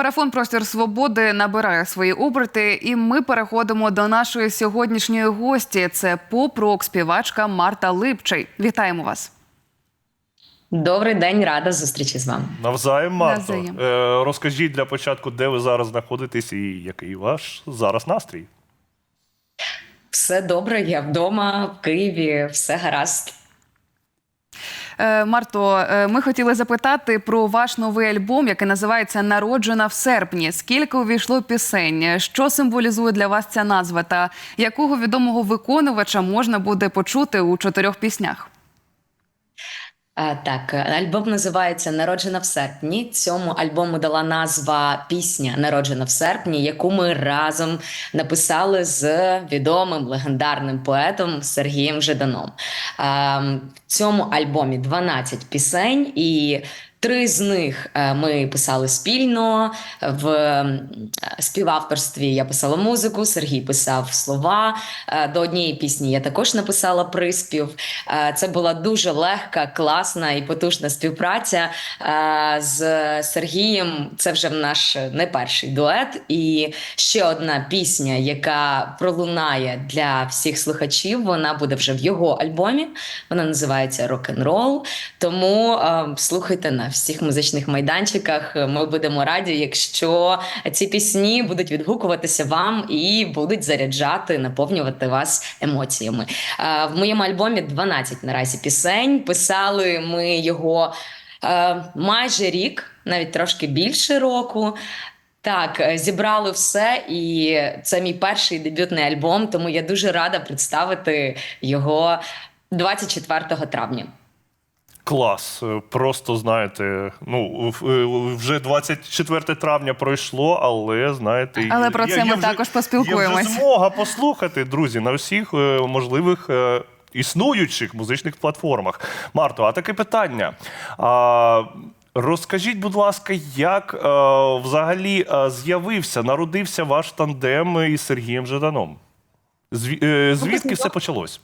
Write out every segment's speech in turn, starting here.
Марафон Простір свободи набирає свої оберти, і ми переходимо до нашої сьогоднішньої гості. Це поп-рок співачка Марта Липчий. Вітаємо вас. Добрий день, рада зустрічі з вами. Навзаєм, Марто. Навзаєм. Е, розкажіть для початку, де ви зараз знаходитесь і який ваш зараз настрій? Все добре, я вдома в Києві, все гаразд. Е, Марто, е, ми хотіли запитати про ваш новий альбом, який називається Народжена в серпні. Скільки увійшло пісень? Що символізує для вас ця назва? Та якого відомого виконувача можна буде почути у чотирьох піснях? Так, альбом називається Народжена в серпні. Цьому альбому дала назва пісня Народжена в серпні, яку ми разом написали з відомим легендарним поетом Сергієм Жиданом. В цьому альбомі 12 пісень і. Три з них е, ми писали спільно в співавторстві. Я писала музику, Сергій писав слова. Е, До однієї пісні я також написала приспів. Е, Це була дуже легка, класна і потужна співпраця е, з Сергієм. Це вже наш не перший дует. І ще одна пісня, яка пролунає для всіх слухачів. Вона буде вже в його альбомі. Вона називається Рок-н-рол. Тому е, слухайте на всіх музичних майданчиках. Ми будемо раді, якщо ці пісні будуть відгукуватися вам і будуть заряджати, наповнювати вас емоціями. Е, В моєму альбомі 12 наразі пісень. Писали ми його е, майже рік, навіть трошки більше року. Так, е, зібрали все, і це мій перший дебютний альбом, тому я дуже рада представити його 24 травня. Клас. Просто знаєте, ну е, вже 24 травня пройшло, але знаєте, Але про це є ми вже- також поспілкуємось. Є вже змога послухати, друзі, на всіх е, можливих. е, Існуючих музичних платформах. Марто, а таке питання. А, розкажіть, будь ласка, як е, взагалі з'явився, народився ваш тандем із Сергієм Жаданом? Зві- е, звідки все почалось?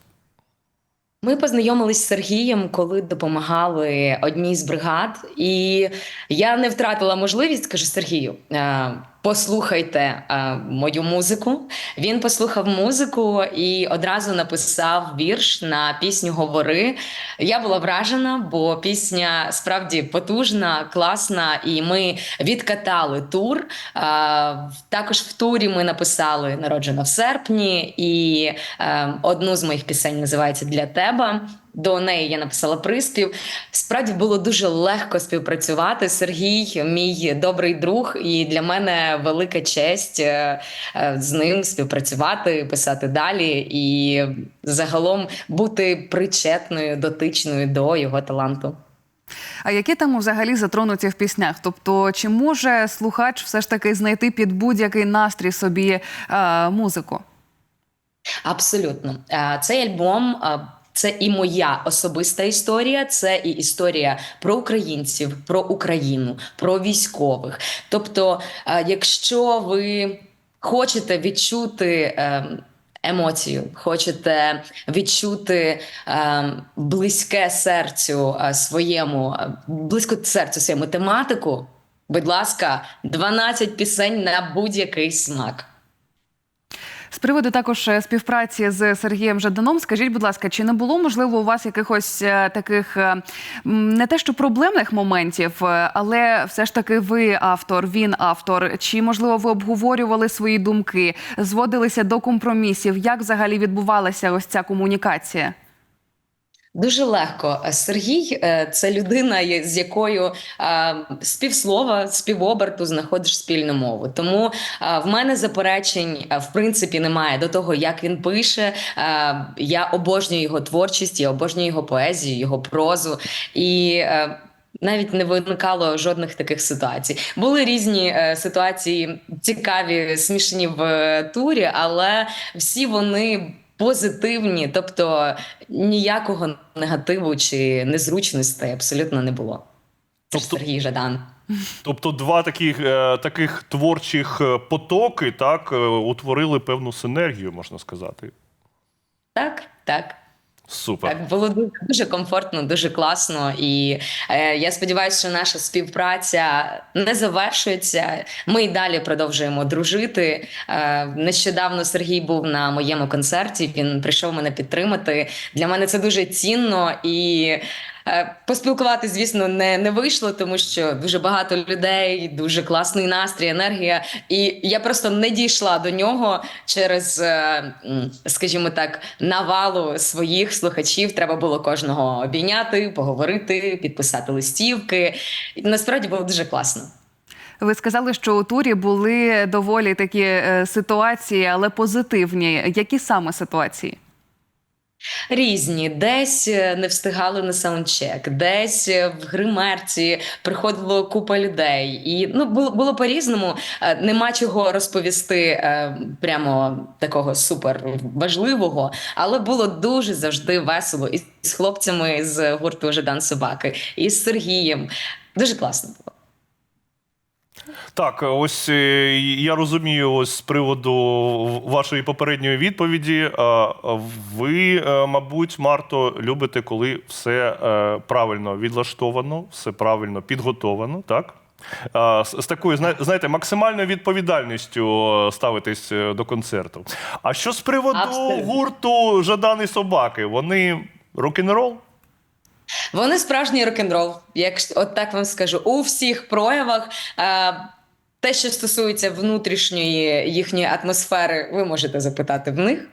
Ми познайомились з Сергієм, коли допомагали одній з бригад, і я не втратила можливість, кажу Сергію. Послухайте е, мою музику. Він послухав музику і одразу написав вірш на пісню Говори. Я була вражена, бо пісня справді потужна, класна, і ми відкатали тур. Е, Також в турі ми написали Народжена в серпні, і е, одну з моїх пісень називається Для тебе. До неї я написала приспів. Справді було дуже легко співпрацювати. Сергій, мій добрий друг, і для мене велика честь е, е, з ним співпрацювати, писати далі і загалом бути причетною, дотичною до його таланту. А які там взагалі затронуті в піснях? Тобто, чи може слухач все ж таки знайти під будь-який настрій собі е, музику? Абсолютно, Е, цей альбом. Це і моя особиста історія, це і історія про українців, про Україну, про військових. Тобто, е, якщо ви хочете відчути е, емоцію, хочете відчути е, близьке серцю е, своєму, е, близько серцю своєму тематику, будь ласка, 12 пісень на будь-який смак. З приводу також е, співпраці з Сергієм Жаданом, скажіть, будь ласка, чи не було можливо у вас якихось е, таких е, не те, що проблемних моментів, але все ж таки ви автор, він автор? Чи можливо ви обговорювали свої думки, зводилися до компромісів? Як взагалі відбувалася ось ця комунікація? Дуже легко. Сергій е, це людина, з якою е, співслова, співоберту знаходиш спільну мову. Тому е, в мене заперечень е, в принципі немає до того, як він пише. Е, Я обожнюю його творчість, я обожнюю його поезію, його прозу і. е, Навіть не виникало жодних таких ситуацій. Були різні е, ситуації, цікаві, смішні в е, турі, але всі вони позитивні, тобто ніякого негативу чи незручностей абсолютно не було. Це Тобто- Сергій Жадан. Тобто, два таких, е, таких творчих е, потоки так е, утворили певну синергію, можна сказати. Так, так. Супер. Було дуже, дуже комфортно, дуже класно. І е, я сподіваюся, що наша співпраця не завершується. Ми й далі продовжуємо дружити. Е, нещодавно Сергій був на моєму концерті. Він прийшов мене підтримати. Для мене це дуже цінно і. Е, Поспілкувати, звісно, не, не вийшло, тому що дуже багато людей, дуже класний настрій, енергія. І я просто не дійшла до нього через, е, скажімо так, навалу своїх слухачів. Треба було кожного обійняти, поговорити, підписати листівки. І насправді було дуже класно. Ви сказали, що у турі були доволі такі е, ситуації, але позитивні. Які саме ситуації? Різні, десь е, не встигали на саундчек, десь е, в гримерці приходило купа людей. І ну було, було по-різному. Е, Нема чого розповісти прямо такого супер важливого, але було дуже завжди весело і з хлопцями з гурту Жадан Собаки, і з Сергієм. Дуже класно було. Так, ось е, я розумію, ось з приводу вашої попередньої відповіді. е, Ви, е, мабуть, Марто, любите, коли все е, правильно відлаштовано, все правильно підготовано, так? Е, З такою, зна- знаєте, максимальною відповідальністю е, ставитись е, до концерту. А що з приводу Абсолютно. гурту Жадани собаки? Вони рок-н-рол? Вони справжній рок-н-рол, як от так вам скажу, у всіх проявах. Е, те, що стосується внутрішньої їхньої атмосфери, ви можете запитати в них.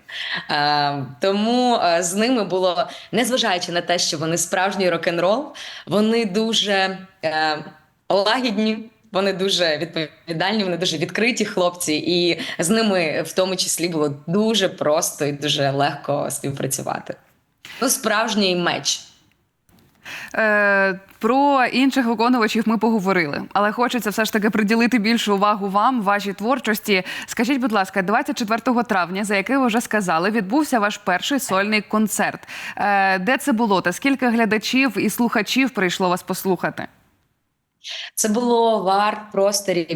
Е, тому е, з ними було, незважаючи на те, що вони справжній рок-н-рол, вони дуже лагідні. Вони дуже відповідальні, вони дуже відкриті хлопці, і з ними в тому числі було дуже просто і дуже легко співпрацювати. Ну, справжній меч. Е, про інших виконувачів ми поговорили, але хочеться все ж таки приділити більшу увагу вам, вашій творчості. Скажіть, будь ласка, 24 травня, за який ви вже сказали, відбувся ваш перший сольний концерт. Е, де це було? Та скільки глядачів і слухачів прийшло вас послухати? Це було в арт-просторі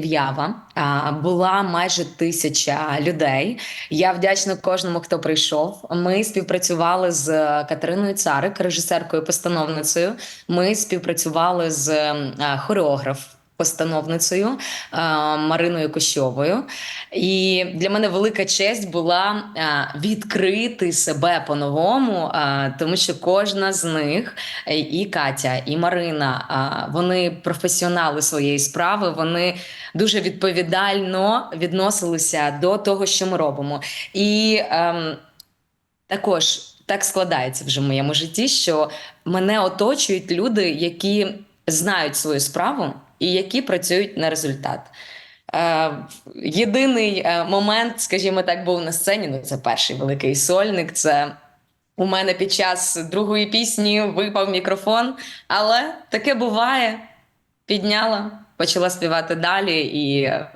Була майже тисяча людей. Я вдячна кожному, хто прийшов. Ми співпрацювали з Катериною Царик, режисеркою постановницею. Ми співпрацювали з а, хореограф. Постановницею Мариною Кощовою, і для мене велика честь була відкрити себе по-новому, тому що кожна з них, е, і Катя, і Марина, вони професіонали своєї справи. Вони дуже відповідально відносилися до того, що ми робимо. І ем, також так складається вже в моєму житті, що мене оточують люди, які знають свою справу і які працюють на результат. Е, єдиний е, момент, скажімо так, був на сцені. Ну, це перший великий сольник. Це у мене під час другої пісні випав мікрофон, але таке буває. Підняла, почала співати далі, і е,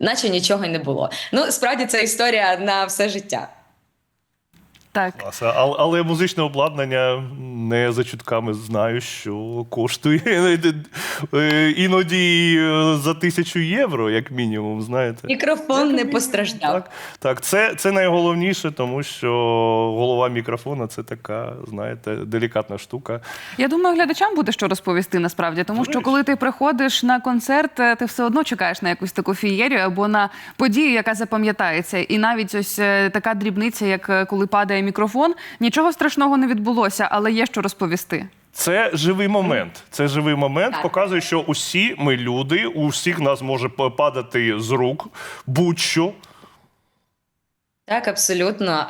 наче нічого не було. Ну, справді, це історія на все життя. Так. Клас. Але, але музичне обладнання не за чутками знаю, що коштує е, іноді е, за тисячу євро, як мінімум, знаєте. Мікрофон не постраждав. Так, так це, це найголовніше, тому що голова мікрофона це така, знаєте, делікатна штука. Я думаю, глядачам буде що розповісти насправді, тому що коли ти приходиш на концерт, е, ти все одно чекаєш на якусь таку фієрію або на подію, яка запам'ятається. І навіть ось така дрібниця, як коли падає мікрофон, нічого страшного не відбулося, але є що розповісти. Це живий момент. Це живий момент. Так. Показує, що усі ми люди, у всіх нас може падати з рук будь-що. Так, абсолютно.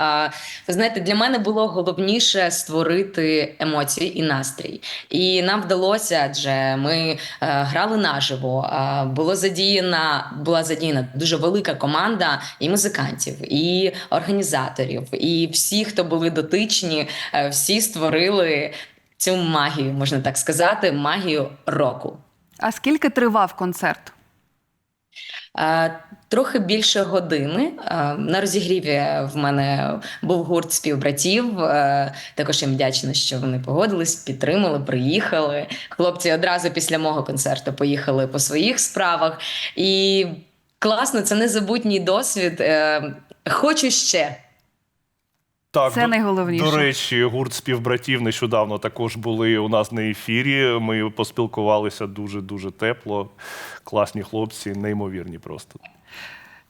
Ви знаєте, для мене було головніше створити емоції і настрій. І нам вдалося, адже ми е, грали наживо. Було задіяна, була задіяна дуже велика команда і музикантів, і організаторів, і всі, хто були дотичні, е, всі створили цю магію, можна так сказати, магію року. А скільки тривав концерт? Е, Трохи більше години. Е, На розігріві в мене був гурт співбратів. Е, Також їм вдячна, що вони погодились, підтримали, приїхали. Хлопці одразу після мого концерту поїхали по своїх справах. І класно, це незабутній досвід. Хочу ще. Так, Це до- найголовніше. До речі, гурт співбратів нещодавно також були у нас на ефірі. Ми поспілкувалися дуже дуже тепло. Класні хлопці, неймовірні просто.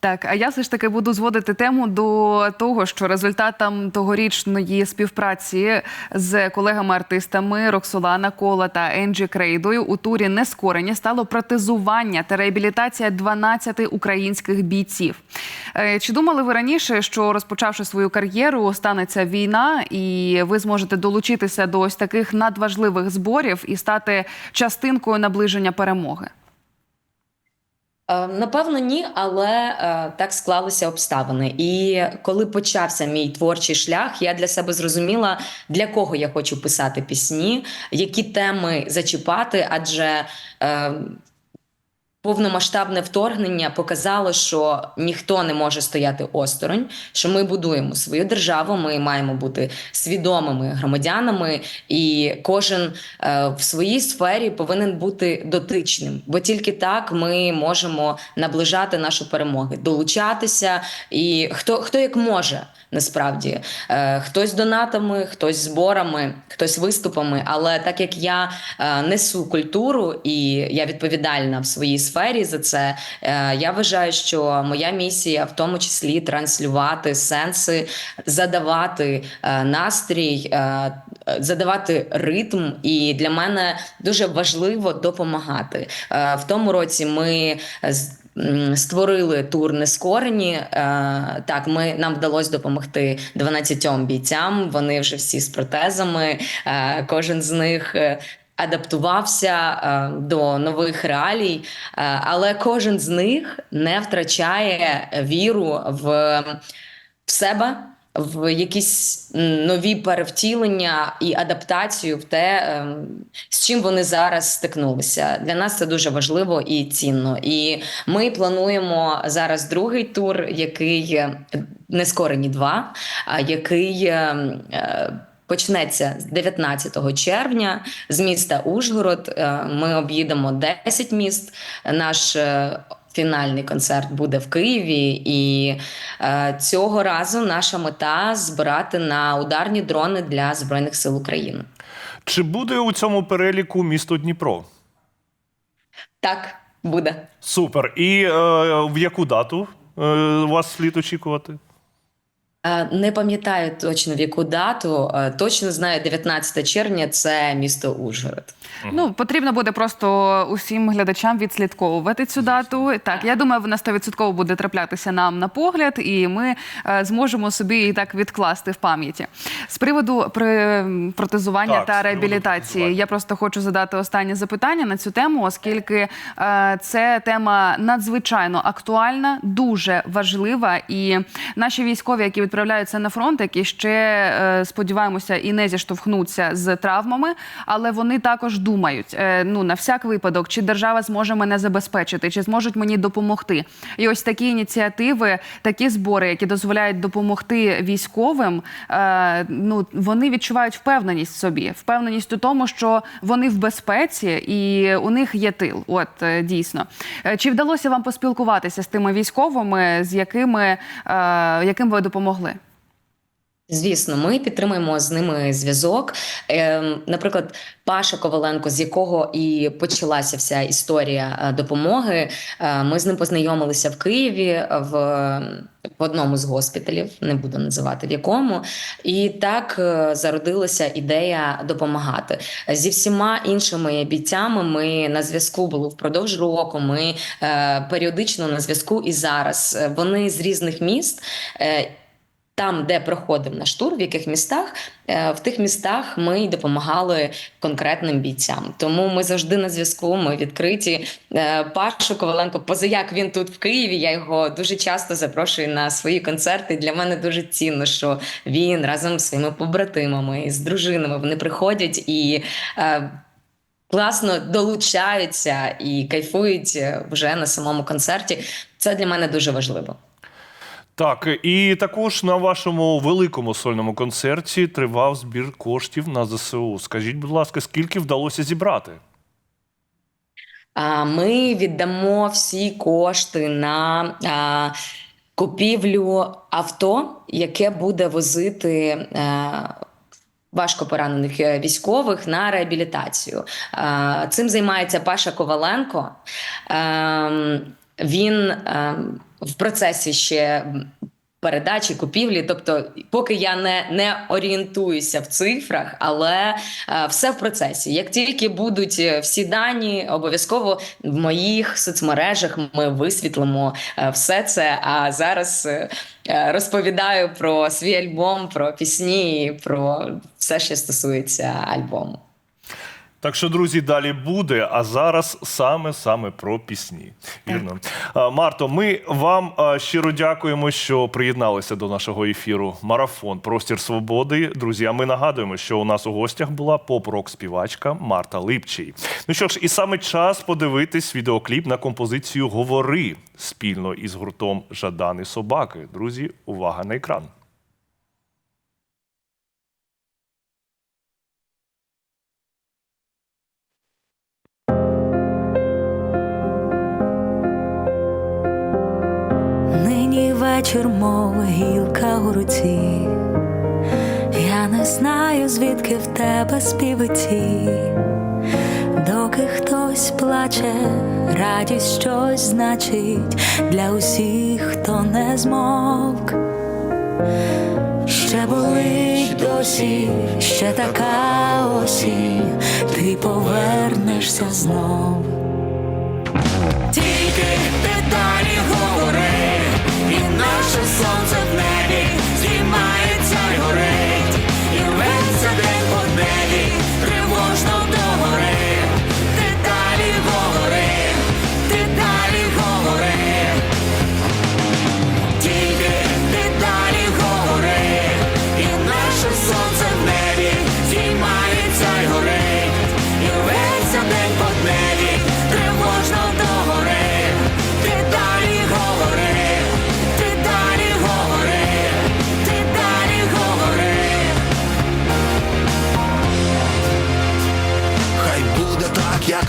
Так, а я все ж таки буду зводити тему до того, що результатом тогорічної співпраці з колегами-артистами Роксолана Кола та Енджі Крейдою у турі Нескорені стало протезування та реабілітація 12 українських бійців. Е, Чи думали ви раніше, що розпочавши свою кар'єру, станеться війна, і ви зможете долучитися до ось таких надважливих зборів і стати частинкою наближення перемоги? Е, Напевно, ні, але е, так склалися обставини. І коли почався мій творчий шлях, я для себе зрозуміла, для кого я хочу писати пісні, які теми зачіпати, адже е, повномасштабне вторгнення показало, що ніхто не може стояти осторонь, що ми будуємо свою державу, ми маємо бути свідомими громадянами, і кожен е, в своїй сфері повинен бути дотичним, бо тільки так ми можемо наближати нашу перемоги, долучатися, і хто, хто як може. Насправді Е, хтось донатами, хтось зборами, хтось виступами. Але так як я е, несу культуру і я відповідальна в своїй сфері за це, е, я вважаю, що моя місія в тому числі транслювати сенси, задавати е, настрій, е, задавати ритм. І для мене дуже важливо допомагати. В тому році ми створили тур нескорені. Так, ми нам вдалося допомогти 12 бійцям. Вони вже всі з протезами. Кожен з них. Е, Адаптувався е, до нових реалій, е, але кожен з них не втрачає віру в, в себе, в якісь нові перевтілення і адаптацію в те, ем, з чим вони зараз стикнулися. Для нас це дуже важливо і цінно. І ми плануємо зараз другий тур, який е, нескорені два, який. Почнеться з 19 червня з міста Ужгород. Е, Ми об'їдемо 10 міст. Наш е, фінальний концерт буде в Києві, і е, цього разу наша мета збирати на ударні дрони для збройних сил України. Чи буде у цьому переліку місто Дніпро? Так буде. Супер. І е, в яку дату е, вас слід очікувати? Е, Не пам'ятаю точно в яку дату. е, Точно знаю, 19 червня це місто Ужгород. Ну, потрібно буде просто усім глядачам відслідковувати цю дату. Так, я думаю, вона 100% буде траплятися нам на погляд, і ми е, зможемо собі її так відкласти в пам'яті. З приводу при, протезування Так, та реабілітації, я просто хочу задати останнє запитання на цю тему, оскільки е, це тема надзвичайно актуальна, дуже важлива. І наші військові, які відправляються на фронт, які ще е, сподіваємося і не зіштовхнуться з травмами, але вони також думають: е, ну на всяк випадок, чи держава зможе мене забезпечити, чи зможуть мені допомогти. І ось такі ініціативи, такі збори, які дозволяють допомогти військовим, е, ну вони відчувають впевненість в собі, впевненість у тому, що вони в безпеці і у них є тил. От дійсно. Чи вдалося вам поспілкуватися з тими військовими, з якими яким ви допомогли? Звісно, ми підтримуємо з ними зв'язок. Ем, Наприклад, Паша Коваленко, з якого і почалася вся історія е, допомоги. е, Ми з ним познайомилися в Києві в, в одному з госпіталів, не буду називати в якому. І так е, зародилася ідея допомагати. Зі всіма іншими бійцями ми на зв'язку були впродовж року. Ми періодично на зв'язку і зараз. Вони з різних міст. Там, де проходив наш тур, в яких містах, е, в тих містах ми й допомагали конкретним бійцям. Тому ми завжди на зв'язку, ми відкриті. Е, Пашу Коваленко, позаяк він тут в Києві. Я його дуже часто запрошую на свої концерти. Для мене дуже цінно, що він разом з своїми побратимами з дружинами вони приходять і. е, Класно долучаються і кайфують вже на самому концерті. Це для мене дуже важливо. Так, і також на вашому великому сольному концерті тривав збір коштів на ЗСУ. Скажіть, будь ласка, скільки вдалося зібрати? Ми віддамо всі кошти на купівлю авто, яке буде возити. Важко поранених е, військових на реабілітацію. Цим займається Паша Коваленко. Він ем, в процесі ще передачі, купівлі. Тобто, поки я не, не орієнтуюся в цифрах, але е, все в процесі. Як тільки будуть е, всі дані, обов'язково в моїх соцмережах ми висвітлимо е, все це. А зараз е, е, розповідаю про свій альбом, про пісні, про все, що стосується альбому. Так що, друзі, далі буде. А зараз саме саме про пісні. Вірно. Марто, ми вам щиро дякуємо, що приєдналися до нашого ефіру. Марафон Простір свободи. Друзі, а ми нагадуємо, що у нас у гостях була поп-рок співачка Марта Липчий. Ну що ж, і саме час подивитись відеокліп на композицію Говори спільно із гуртом Жадани Собаки. Друзі, увага на екран. Вечір, мов гілка у руці. Я не знаю, звідки в тебе співиці, доки хтось плаче, радість щось значить для усіх, хто не змовк. Ще болить досі, ще така осінь, ти повернешся знов.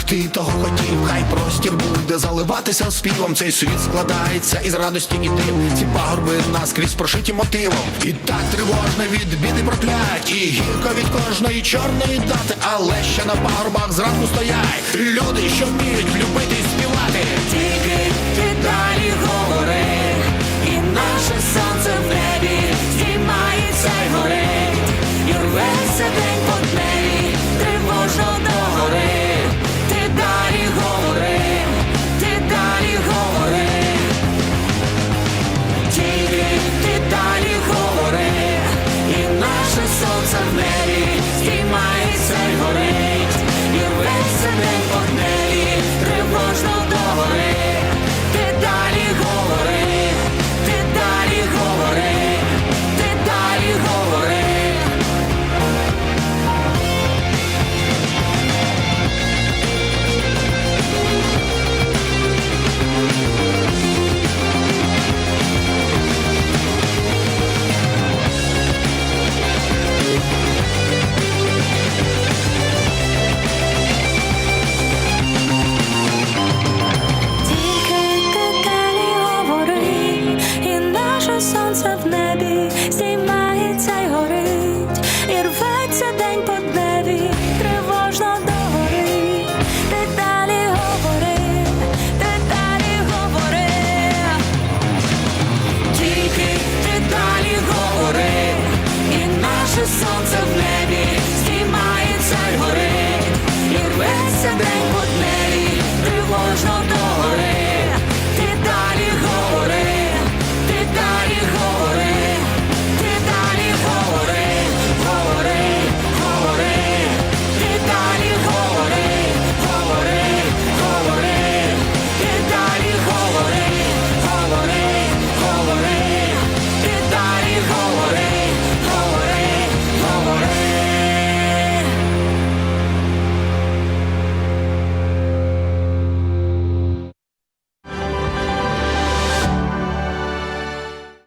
Ти того хотів, хай простір буде заливатися співом. Цей світ складається із радості і див. Ці пагорби наскрізь прошиті мотивом. І так тривожно від біди проклять, і гірко від кожної чорної дати, але ще на пагорбах зранку стоять люди, що вміють любити і співати. Тільки ти далі говори,